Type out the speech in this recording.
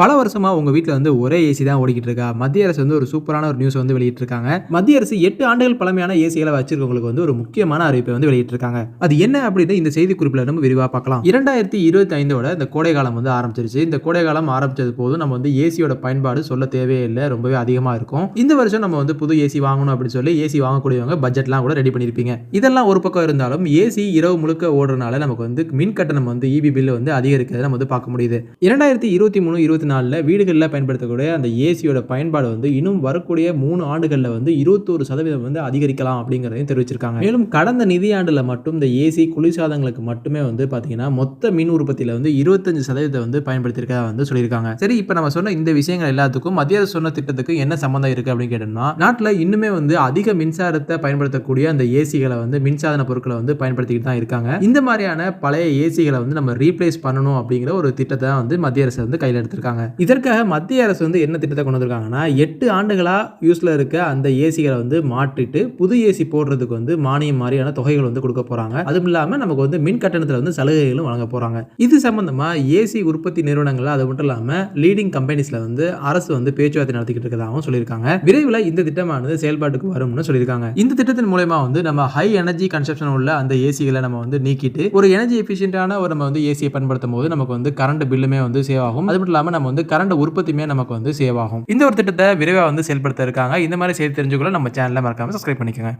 பல வருஷமா உங்க வீட்டில் வந்து ஒரே ஏசி தான் ஓடிக்கிட்டு இருக்கா? மத்திய அரசு வந்து ஒரு சூப்பரான ஒரு நியூஸ் வந்து வெளியிட்டிருக்காங்க. மத்திய அரசு எட்டு ஆண்டுகள் பழமையான ஏசிகளை வச்சிருக்கவங்களுக்கு வந்து ஒரு முக்கியமான அறிவிப்பை வந்து வெளியிட்டிருக்காங்க. அது என்ன அப்படின்னு இந்த செய்தி குறிப்பில் நம்ம விரிவாக பார்க்கலாம். இரண்டாயிரத்தி இருபத்தி ஐந்தோட இந்த கோடை காலம் வந்து ஆரம்பிச்சிருச்சு. இந்த கோடை காலம் ஆரம்பிச்சது போதும் நம்ம வந்து ஏசியோட பயன்பாடு சொல்ல தேவையே இல்லை ரொம்பவே அதிகமாக இருக்கும். இந்த வருஷம் நம்ம வந்து புது ஏசி வாங்கணும் அப்படின்னு சொல்லி ஏசி வாங்கக்கூடியவங்க பட்ஜெட்லாம் கூட ரெடி பண்ணியிருப்பீங்க. இதெல்லாம் ஒரு பக்கம் இருந்தாலும் ஏசி இரவு முழுக்க ஓடுறதுனால நமக்கு வந்து மின் கட்டணம் வந்து இபி பில் வந்து அதிகரிக்கிறத நம்ம வந்து பார்க்க முடியுது. இரண்டாயிரத்தி இருபத்தி மூணு இருபத்தி நாலில் வீடுகளில் பயன்படுத்தக்கூடிய அந்த ஏசியோட பயன்பாடு வந்து இன்னும் வரக்கூடிய மூணு ஆண்டுகளில் வந்து இருபத்தோரு சதவீதம் வந்து அதிகரிக்கலாம் அப்படிங்கிறதையும் தெரிவிச்சிருக்காங்க. மேலும் கடந்த நிதியாண்டில் மட்டும் இந்த ஏசி குளிர்சாதனங்களுக்கு மட்டுமே வந்து பார்த்தீங்கன்னா மொத்த மின் உற்பத்தியில் வந்து இருபத்தஞ்சு சதவீதம் வந்து பயன்படுத்தியிருக்கதா வந்து சொல்லியிருக்காங்க. சரி இப்போ நம்ம சொன்ன இந்த விஷயங்கள் எல்லாத்துக்கும் மத்திய அரசு சொன்ன திட்டத்துக்கு என்ன சம்மந்தம் இருக்குது அப்படின்னு கேட்டோம்னா நாட்டில் இன்னுமே வந்து அதிக மின்சாரத்தை பயன்படுத்தக்கூடிய அந்த ஏசிகளை வந்து மின்சாதன பொருட்களை வந்து பயன்படுத்திக்கிட்டு தான் இருக்காங்க. இந்த மாதிரியான பழைய ஏசிகளை வந்து நம்ம ரீப்ளேஸ் பண்ணணும் அப்படிங்கிற ஒரு திட்டத்தை வந்து மத்திய அரசு வந்து கையில் எடுத்திருக்காங்க. இதற்காக மத்திய அரசு வந்து என்ன திட்டத்தை கொண்டு வந்திருக்காங்கன்னா எட்டு ஆண்டுகளாக யூஸ்ல இருக்க அந்த ஏசிகளை வந்து மாற்றிட்டு புது ஏசி போடுறதுக்கு வந்து மானியம் மாதிரியான தொகைகள் வந்து கொடுக்க போறாங்க. அதுவும் இல்லாமல் நமக்கு வந்து மின் கட்டணத்தில் வந்து சலுகைகளும் வழங்க போறாங்க. இது சம்மந்தமாக ஏசி உற்பத்தி நிறுவனங்கள் அது மட்டும் இல்லாமல் லீடிங் கம்பெனிஸ்ல வந்து அரசு வந்து பேச்சுவார்த்தை நடத்திக்கிட்டு இருக்கிறதாகவும் சொல்லியிருக்காங்க. விரைவில் இந்த திட்டமானது செயல்பாட்டுக்கு வரும்னு சொல்லியிருக்காங்க. இந்த திட்டத்தின் மூலயமா வந்து நம்ம ஹை எனர்ஜி கன்சப்ஷன் உள்ள அந்த ஏசிகளை நம்ம வந்து நீக்கிட்டு ஒரு எனர்ஜி எஃபிஷியன்டான ஒரு நம்ம வந்து ஏசியை பயன்படுத்தும் போது நமக்கு வந்து கரண்ட் பில்லுமே வந்து சேவ் ஆகும். அது மட்டும் இல்லாமல் நம்ம வந்து கரண்ட் உற்பத்தியுமே நமக்கு வந்து சேவ் ஆகும். இந்த ஒரு திட்டத்தை விரைவாக வந்து செயல்படுத்த இருக்காங்க. இந்த மாதிரி செய்தி தெரிஞ்சுக்கொள்ள நம்ம சேனலில் மறக்காமல் சப்ஸ்கிரைப் பண்ணிக்கோங்க.